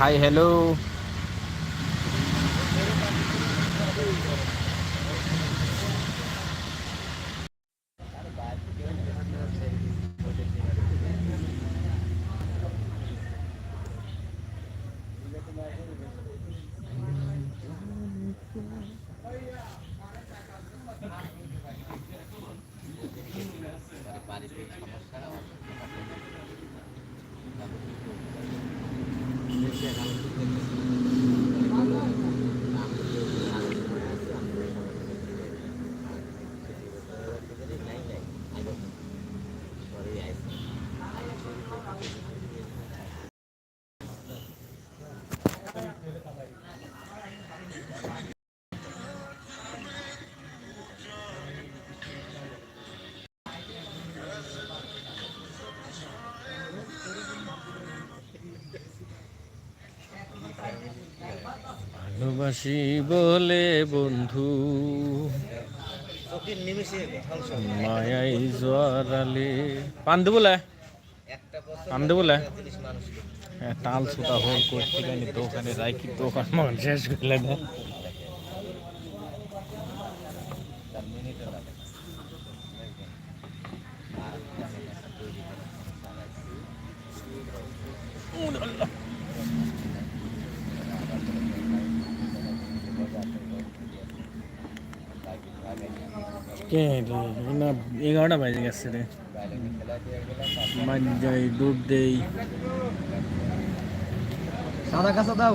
Hi hello ভালোবাসি বলে বন্ধু। মায়াই জোয়ারালে পান দেবো পান দেবো হ্যাঁ তাল সুতা হোল করতে দোকানে কি দোকান মন শেষ করলে কে রে না এগারোটা বাজে গেছে রে। মাছ যাই দুধ দেই। সাদা কাঁচা দাও।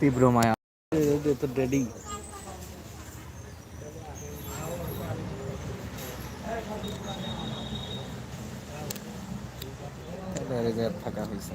তীব্র মায়া। তো রেডি থাকা হয়েছে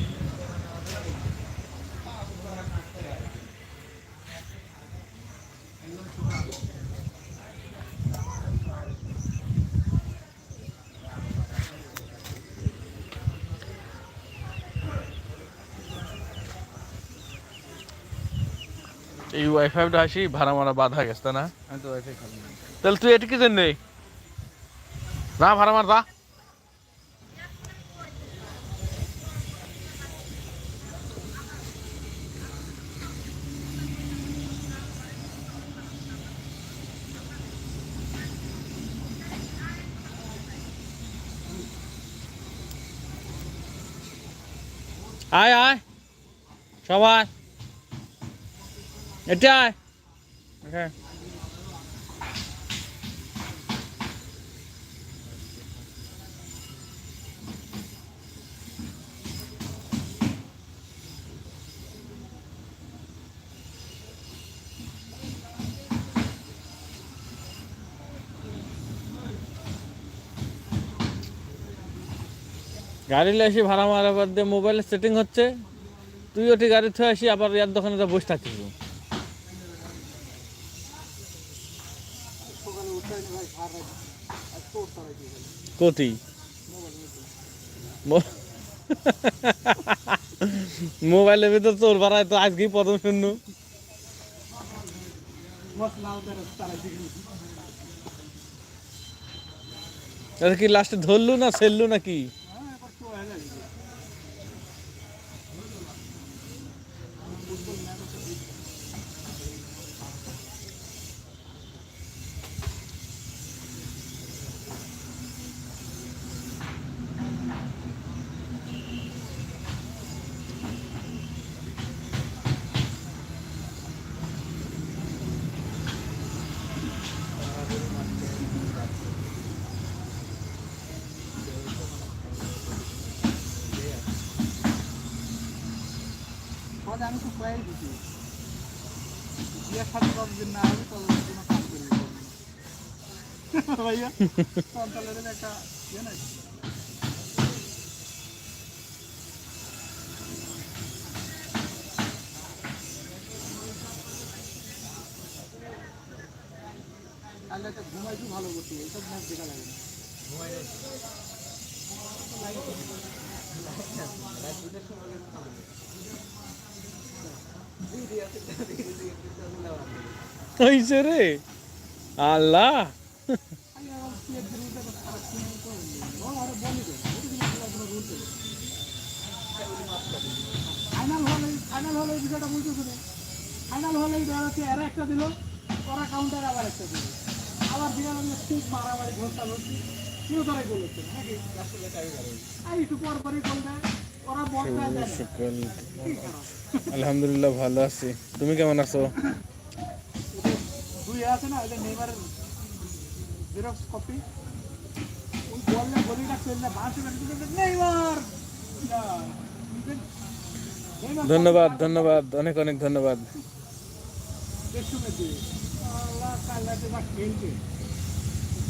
এই ওয়াইফাইটা আসি ভাড়া মারা বাধা গেছে না? আমি তো ওয়াইফাই খাব না। তাহলে তুই এটি কি জন্য না ভাড়া মার দা আয় আয়। সবাই। এটা Okay. গাড়ি এসে ভাড়া মারা বাদ দিয়ে মোবাইলের সেটিং হচ্ছে। তুই ওটি গাড়ি থয়ে আসি আবার ইয়ার দোকানে বসে থাকিস। কোটি মোবাইলের ভিতর চোর ভাড়ায় তো আজকেই প্রথম শুনু কি লাস্টে ধরলু না সেললু নাকি? তাহলে আমি প্রায় দিচ্ছি বিয়ের সাথে যতদিন না হবে ততদিন কোনো কাজ করবি ভাইয়া সন্তানের একটা ইয়ে নাই ঘুমাইছি ভালো করতে এইসব ম্যাচ দেখা লাগে না হইছে রে। আল্লাহ। ফাইনাল হলে ফাইনাল হলে এই বিষয়টা বুঝতেছে না ফাইনাল হলে হচ্ছে এরা একটা দিল ওরা কাউন্টার আবার একটা দিল। আবার দিয়ে আমি খুব মারামারি ঘণ্টা ধরছি কেউ ধরে গোল হচ্ছে নাকি একটু পর পরই গোল দেয় আলহামদুলিল্লাহ ভালো আছি। তুমি কেমন আছো? ধন্যবাদ ধন্যবাদ অনেক অনেক ধন্যবাদ।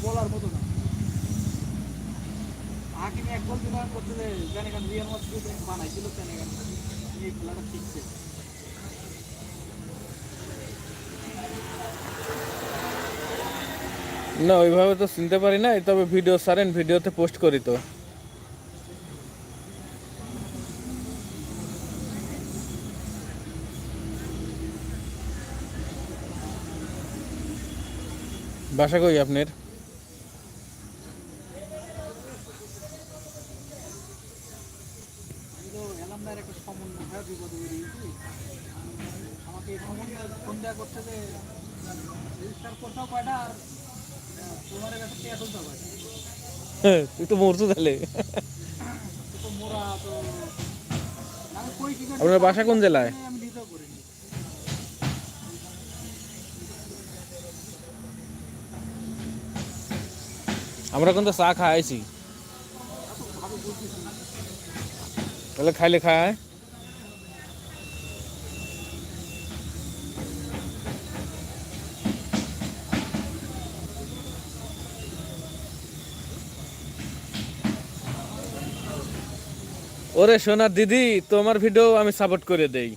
বলার মতো না। না, ওইভাবে তো চিনতে পারি না তবে ভিডিও সারেন ভিডিওতে পোস্ট করি তো। বাসা কই আপনার কিন্তু এলামদার একটা সমন্বয় হয়ে বিপদে বেরিয়েছি আমাকে এই সমন্বয় ফোন দেওয়া করছে যে রেজিস্টার করতেও কয়টা আর আহ, তোমার কাছে টিয়া তুলতে কয়টা তুই তো মরছো তাহলে। আপনার বাসা কোন জেলায়? আমরা কিন্তু চা খাইছি। তাহলে খাইলে খায়? ওরে সোনার দিদি, তোমার ভিডিও আমি সাপোর্ট করে দেই।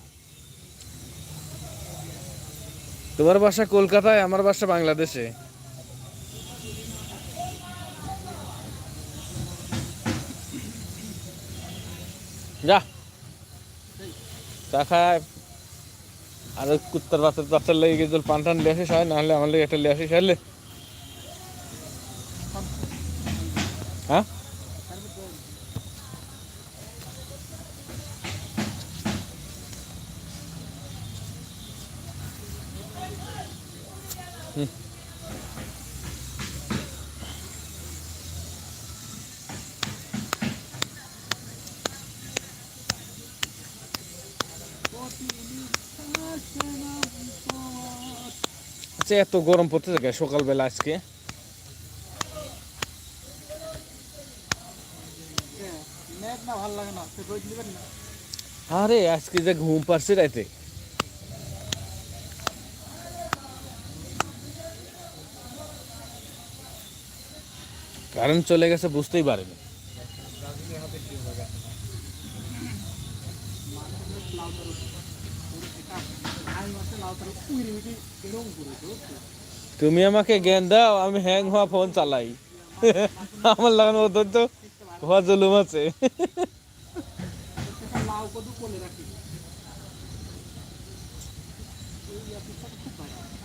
তোমার বাসা কলকাতায়, আমার বাসা বাংলাদেশে। যা। চা খায়। আর কুত্তার বাচ্চার বাচ্চার লেগে গেছিল পান টান লিয়ে আসিস হয়, নাহলে আমার লেগে একটা লিয়ে আসিস হ্যাঁ? আচ্ছা এত গরম পড়তেছে কে সকালবেলা আজকে? আরে আজকে যে ঘুম পারছি রাইতে। কারেন্ট চলে গেছে, বুঝতেই পারিনি। তুমি আমাকে জ্ঞান দাও, আমি হ্যাং হওয়া ফোন চালাই। আমার লাগানো মতো তো হওয়া জুলুম আছে। রাখি এই অফিসটা খুব ভালো তুমি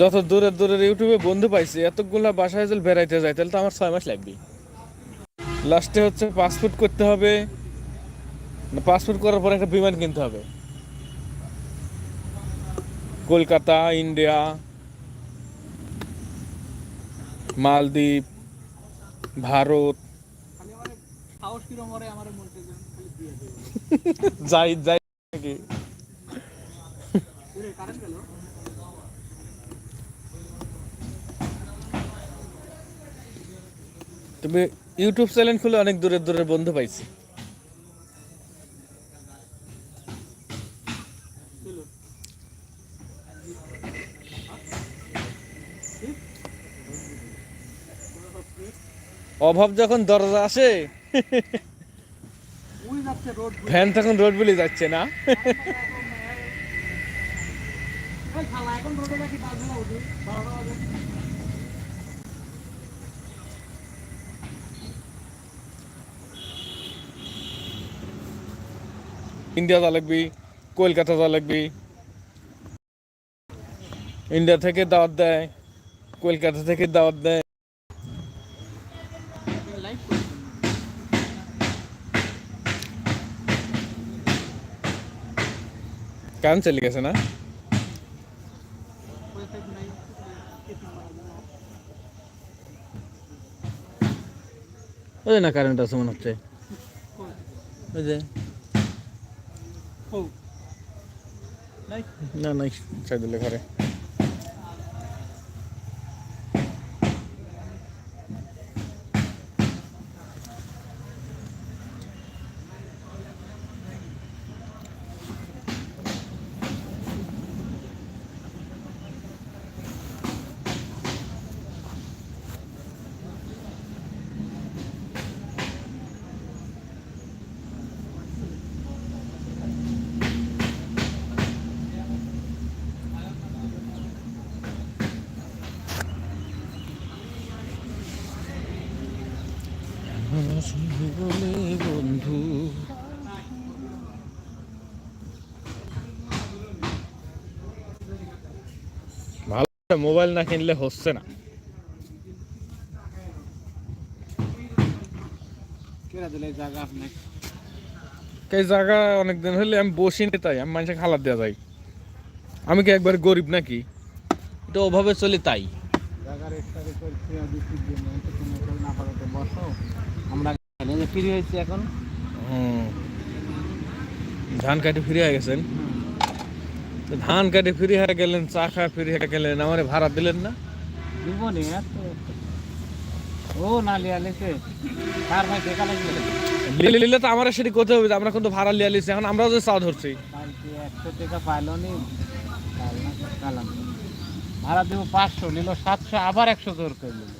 যত দূরে দূরের ইউটিউবে বন্ধু পাইছি এতগুলা বাসায় যদি বেড়াইতে যাই তাহলে তো আমার ছয় মাস লাগবে লাস্টে হচ্ছে পাসপোর্ট করতে হবে। পাসপোর্ট করার পর একটা বিমান কিনতে হবে। কলকাতা ইন্ডিয়া মালদ্বীপ ভারত। মন যাই যাই নাকি তুমি ইউটিউব চ্যানেল খুলে অনেক দূরের দূরের বন্ধু পাইছি। অভাব যখন দরজা আসে, ফ্যান তখন রোড বলে যাচ্ছে না। এখন রোডে নাকি বাজনা উঠে বারোটা বাজে ইন্ডিয়া যা লাগবি, কলকাতা যা লাগবি। ইন্ডিয়া থেকে দাওয়াত দেয়, কলকাতা থেকে দাওয়াত দেয়। কান চলে গেছে না? ওই না কারেন্ট আছে মনে হচ্ছে। ওই যে। নাই না নাই চাই দিলে ঘরে। বন্ধু ভালো মোবাইল না কিনলে হচ্ছে না। এই জায়গা অনেকদিন হলে আমি বসি নি তাই আমি মানুষকে খালার দেওয়া যাই। আমি কি একবার গরিব নাকি? এটা ওভাবে চলি তাই। জায়গার ফ্রি হয়েছি এখন। ধান কাটে ফিরে হয়ে গেছেন? তো ধান কাটে ফিরে হয়ে গেলেন চা খা ফিরে হয়ে গেলেন আমার ভাড়া দিলেন না? জীবনে এত ও না লিয়া লেছে তার ভাই দেখা লাগবে লিলে লিলে তো আমার সেটি করতে হবে আমরা কিন্তু ভাড়া লিয়ে লিছি এখন আমরাও যে চা ধরছি। একশো টাকা পাইলো নি না। ভাড়া দেবো পাঁচশো নিল সাতশো আবার একশো জোর করে নিল।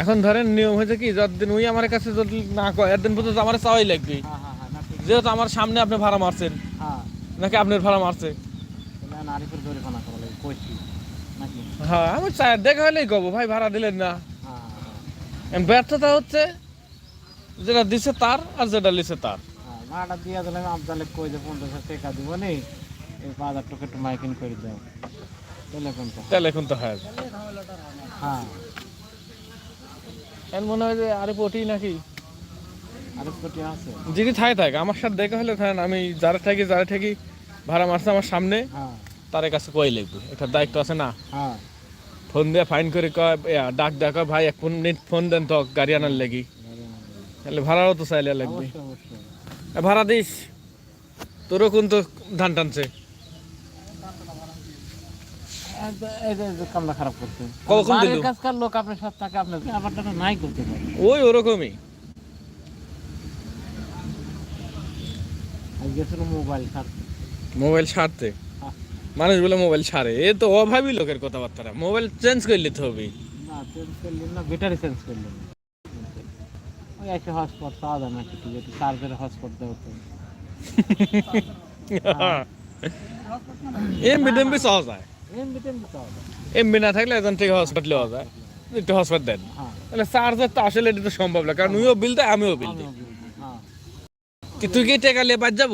এখন ধরেন নিয়ম হয়েছে কি যতদিন উই আমার কাছে যদি না কয় একদিন পর্যন্ত আমার চাওয়াই লাগবে। হ্যাঁ হ্যাঁ হ্যাঁ যেহেতু আমার সামনে আপনি ভাড়া মারছেন নাকি আপনার ভাড়া মারছে? হ্যাঁ আমি চাই দেখা হলেই কব ভাই ভাড়া দিলেন না। ব্যর্থতা হচ্ছে যেটা দিছে তার আর যেটা লিছে তার। ভাড়াটা দিয়ে দিলাম আপনাদের কই যে পঞ্চাশ হাজার টাকা দিব নি এই পাঁচ হাজার টাকা একটু মাইকিং করে দাও। তাহলে কোনটা তাহলে এখন তো হয়। হ্যাঁ। এখন মনে হয় যে আরে পটি নাকি? যদি থাকে থাকে আমার সাথে দেখা হলে থাকেন আমি যারা থাকি যারা থাকি ভাড়া মারছে আমার সামনে হ্যাঁ। তার কাছে কই লাগবে? একটা দায়িত্ব আছে না? হ্যাঁ। ফোন দিয়ে ফাইন করে কয় ডাক ডাক ভাই এক মিনিট ফোন দেন তো গাড়ি আনার লাগি। তাহলে ভাড়াও তো চাইলে লাগবে। ভাড়া দিস। তোরও কোন তো ধান টানছে? এই যে- এই যে- এই যে কামটা খারাপ করছে। কখন দিল? কাজকার লোক আপনার সাথে থাকে আপনার ব্যাপারটা তো নাই করতে পারে। ওই ওরকমই। মোবাইল ছাড়তে। মানুষ বলে মোবাইল ছাড়ে। এ তো অভাবী লোকের কথাবার্তা মোবাইল চেঞ্জ করে নিতে হবে। না চেঞ্জ করলেন না ব্যাটারি চেঞ্জ করলেন। ওই এসে হটস্পট পাওয়া যায় না কিছু একটু চার্জারে হটস্পট দেওয়া তো এমবি টেমবি সহজ হয় এমবি না থাকলে একজন থেকে হসপিটাল যায় একটু হসপিটাল দেন। হ্যাঁ। তাহলে চার্জার তো আসলে এটা সম্ভব না কারণ উইও বিল দেয় আমিও বিল দিই। হ্যাঁ কি তুই কি টেকা লিয়ে বাদ যাব?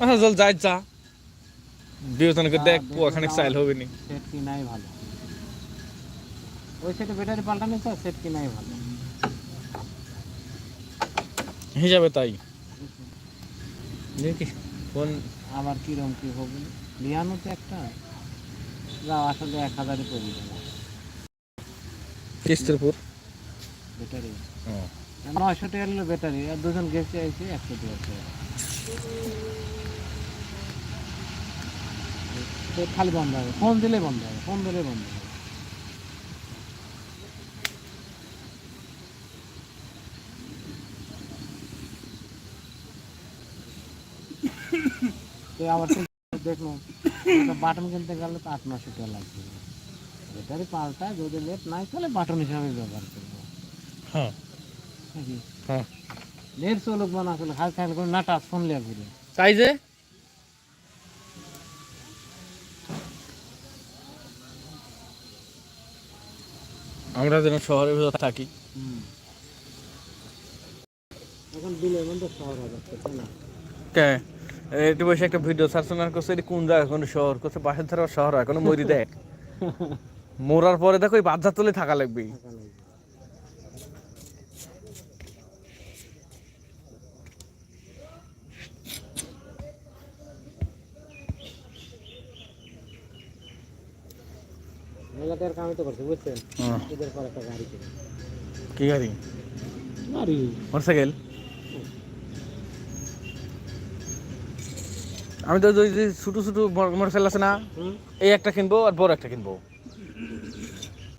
আচ্ছা চল যাই যা। বিবেচনা করে দেখ ওখানে স্টাইল হবে নি সেট কি ভালো। ওই সেটে ব্যাটারি পাল্টানো তো সেট কি ভালো। হিসাবে তাই। দেখি আবার কিরম কি হবে। লিয়ানো তো একটা যা আসলে এক হাজারই পড়ে যাবে কিস্তিরপুর? ব্যাটারি। নয়শো টাকা নিলো ব্যাটারি আর দুজন গেছে আইছে একশো দিয়েছে খালি বন্ধ হবে ফোন দিলে বন্ধ হবে ফোন দিলে বন্ধ হবে। তো আবার বাটন কিনতে গেলে তো আট নশো টাকা লাগবে। ব্যাটারি পাল্টা যদি লেট নাই তাহলে বাটন হিসাবে ব্যবহার করব। হ্যাঁ। নাকি? হ্যাঁ। নেট চলুক বা না চলুক হাল খাইল করে না টাচ ফোন লিয়া ঘুরে তাই যে আমরা যেন শহরের ভিতর থাকি। এখন বিলের মধ্যে শহর তাই না? কে? একটু বসে একটা ভিডিও সার্চনার করছে এটি কোন জায়গা কোন শহর? করছে পাশের ধারে শহর হয় কোনো মরি দেখ মরার পরে দেখো ওই বাচ্চা তুলে থাকা লাগবে। কামই তো করছে বুঝছেন? হ্যাঁ। পর একটা গাড়ি কি গাড়ি? গাড়ি। মোটরসাইকেল? আমি তো ওই যে ছোটো ছোটো মোটরসাইকেল আছে না এই একটা কিনবো আর বড় একটা কিনবো।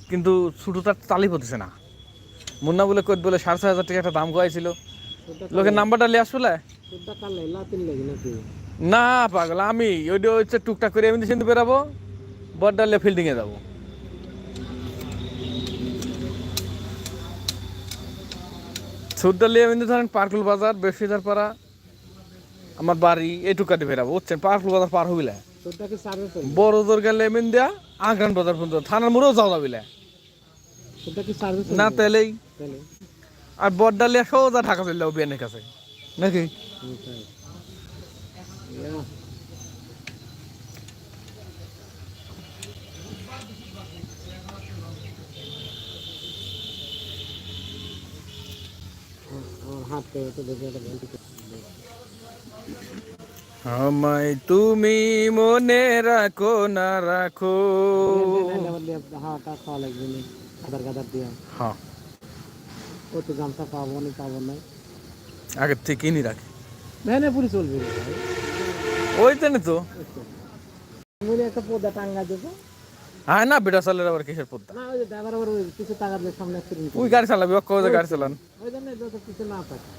কিন্তু ছোটোটার চালি পড়তেছে না। মুন্না বলে কই বলে সাড়ে ছয় হাজার টাকা একটা দাম কয়েছিল লোকের নাম্বারটা নিয়ে আসলে না পাগল আমি ওইটা হচ্ছে টুকটাক করে এমনি কিন্তু বেরাবো বড্ডালে ফিল্ডিংয়ে যাব। সুরডালি এমনি ধরেন পার্কুল বাজার বেশিদার পাড়া আমার বাড়ি এটুকাতে বেরাবো বুঝছেন? পার্কুল বাজার পার হবে বড় গেলে এমন দেয়া আগ্রান বাজার পর্যন্ত, থানার মোড়েও যাওয়া যাবিলা না তেলেই। আর বড্ডালিয়া সোজা ঢাকা চলে যাব বিয়ানের কাছে। নাকি। হাত পেয়ে তো দেখে একটা ঘন্টি আমায় তুমি মনে রাখো না রাখো। হ্যাঁ। ও গামছা পাবো না পাবো না। আগের থেকে কিনি রাখি। ভ্যানে পুরি চলবে ওই জন্য তো। মনে একটা পর্দা টাঙ্গা দেবো। হ্যাঁ না বেটা চালের আবার কিসের পদ্মা না ওই যে ড্রাইভার আবার কিছু টাকা দিয়ে সামনে ওই গাড়ি চালাবি অক্ষ ওই গাড়ি চালান? ওই জন্য যত কিছু না থাকে।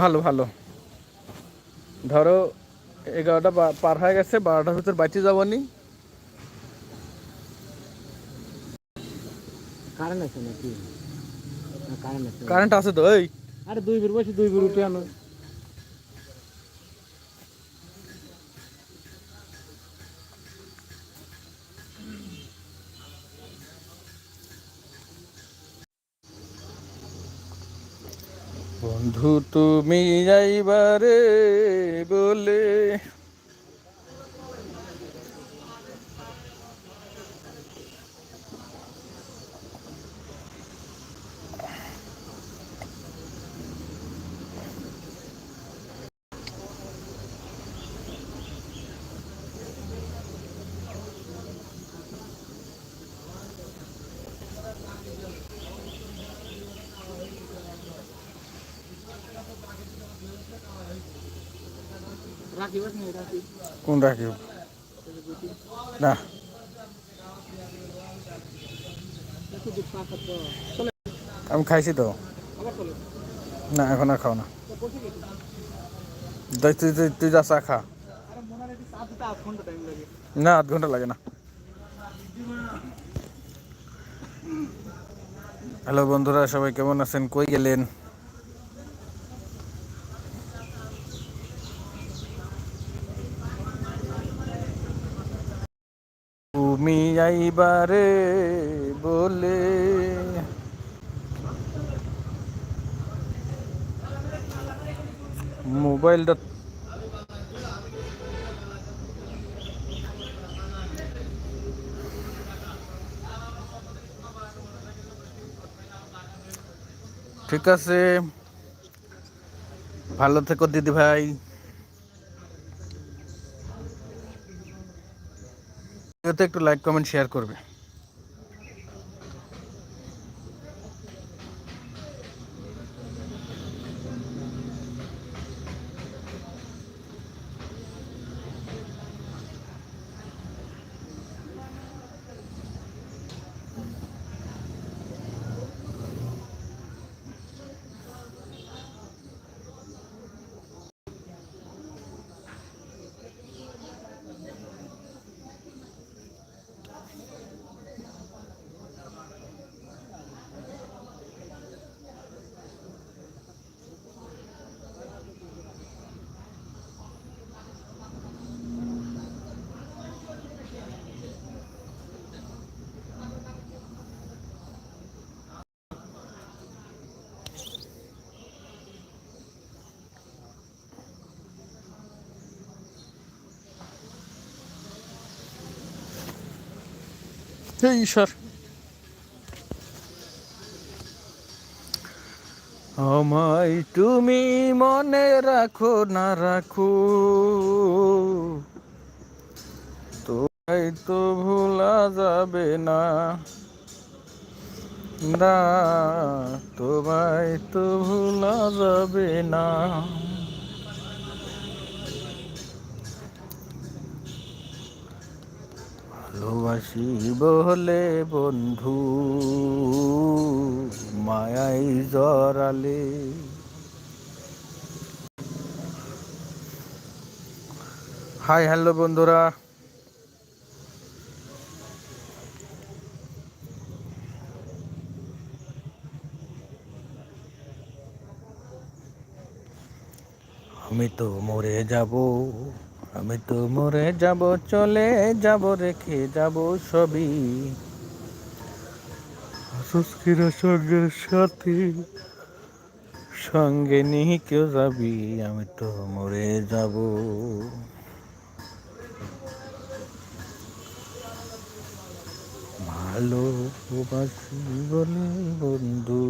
ভালো ভালো। ধরো এগারোটা পার হয়ে গেছে বারোটার ভিতর বাইতে যাব নি। কারেন্ট আছে নাকি? কারেন্ট আছে। তো এই। আরে দুই বের বসে দুই বের উঠে আনো। বন্ধু তুমি যাইবারে বলে রাখি বাস নেই রাখি কোন রাখি? না। আমি খাইছি তো। না, এখন আর খাও না। তুই তুই তুই যা চা খা। না, আধ ঘণ্টা লাগে না। হ্যালো বন্ধুরা, সবাই কেমন আছেন? কই গেলেন? তুমি আইবারে বলে। মোবাইলটা ঠিক আছে। ভালো থেকো দিদি ভাই ভিডিওতে একটু লাইক কমেন্ট শেয়ার করবে। এই ঈশ্বর। আমায় তুমি মনে রাখো, না রাখো। তোমায় তো ভোলা যাবে না। না, তোমায় তো ভোলা যাবে না। ভালোবাসি বলে বন্ধু মায়াই জরালে হাই হ্যালো বন্ধুরা। আমি তো মরে যাব। আমি তো মরে যাব, চলে যাব, রেখে যাব সবই। সুস্কিরা সঙ্গের সাথে, সঙ্গে নিয়ে কেউ যাবি? আমি তো মরে যাব। ভালোবাসি বলে বন্ধু।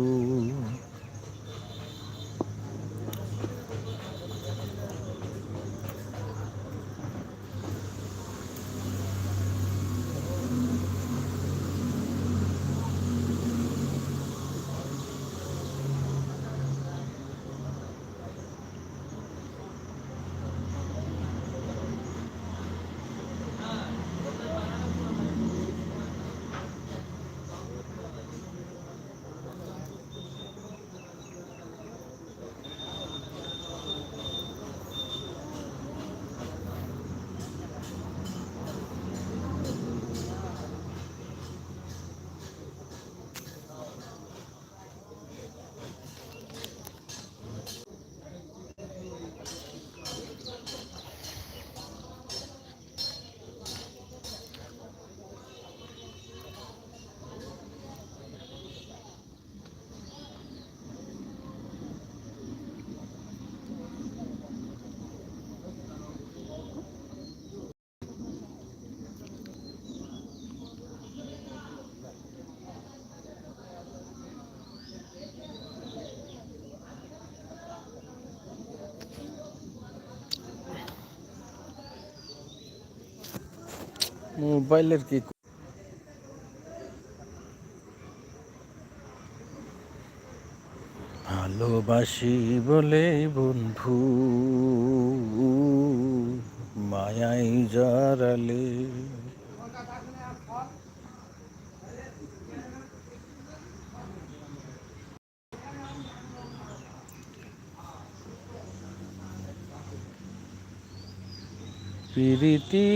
মোবাইলের কি ভালোবাসি বলে বন্ধু মায়াই জড়ালে প্রীতি